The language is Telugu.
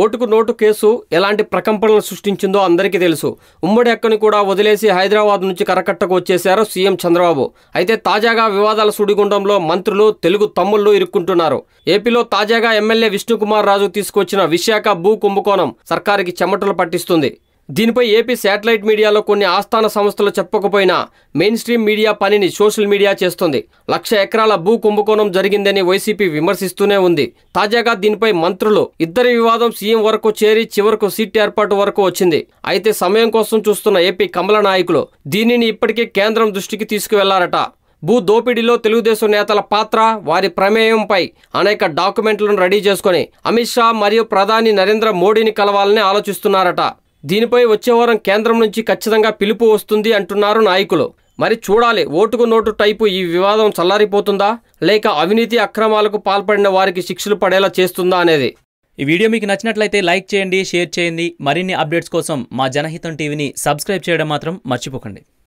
ఓటుకు నోటు కేసు ఎలాంటి ప్రకంపనలు సృష్టించిందో అందరికీ తెలుసు. ఉమ్మడి అక్కని కూడా వదిలేసి హైదరాబాద్ నుంచి కరకట్టకు వచ్చేశారు సీఎం చంద్రబాబు. అయితే తాజాగా వివాదాల సుడిగుండంలో మంత్రులు తెలుగు తమ్ముళ్ళు ఇరుక్కుంటున్నారు. ఏపీలో తాజాగా ఎమ్మెల్యే విష్ణుకుమార్ రాజు తీసుకొచ్చిన విశాఖ భూ కుంభకోణం సర్కారుకి చెమటలు పట్టిస్తుంది. దీనిపై ఏపీ శాటిలైట్ మీడియాలో కొన్ని ఆస్థాన సంస్థలు చెప్పకపోయినా మెయిన్ స్ట్రీమ్ మీడియా పనిని సోషల్ మీడియా చేస్తుంది. లక్ష ఎకరాల భూ కుంభకోణం జరిగిందని వైసీపీ విమర్శిస్తూనే ఉంది. తాజాగా దీనిపై మంత్రులు ఇద్దరి వివాదం సీఎం వరకు చేరి చివరకు సీట్ ఏర్పాటు వరకు వచ్చింది. అయితే సమయం కోసం చూస్తున్న ఏపీ కమల నాయకులు దీనిని ఇప్పటికే కేంద్రం దృష్టికి తీసుకువెళ్ళారట. భూ దోపిడీలో తెలుగుదేశం నేతల పాత్ర వారి ప్రమేయంపై అనేక డాక్యుమెంట్లను రెడీ చేసుకుని అమిత్ షా మరియు ప్రధాని నరేంద్ర మోడీని కలవాలని ఆలోచిస్తున్నారట. దీనిపై వచ్చే వారం కేంద్రం నుంచి ఖచ్చితంగా పిలుపు వస్తుంది అంటున్నారు నాయకులు. మరి చూడాలి ఓటుకు నోటు టైపు ఈ వివాదం చల్లారిపోతుందా? లేక అవినీతి అక్రమాలకు పాల్పడిన వారికి శిక్షలు పడేలా చేస్తుందా అనేది. ఈ వీడియో మీకు నచ్చినట్లయితే లైక్ చేయండి షేర్ చేయండి. మరిన్ని అప్డేట్స్ కోసం మా జనహితం టీవీని సబ్స్క్రైబ్ చేయడం మాత్రం మర్చిపోకండి.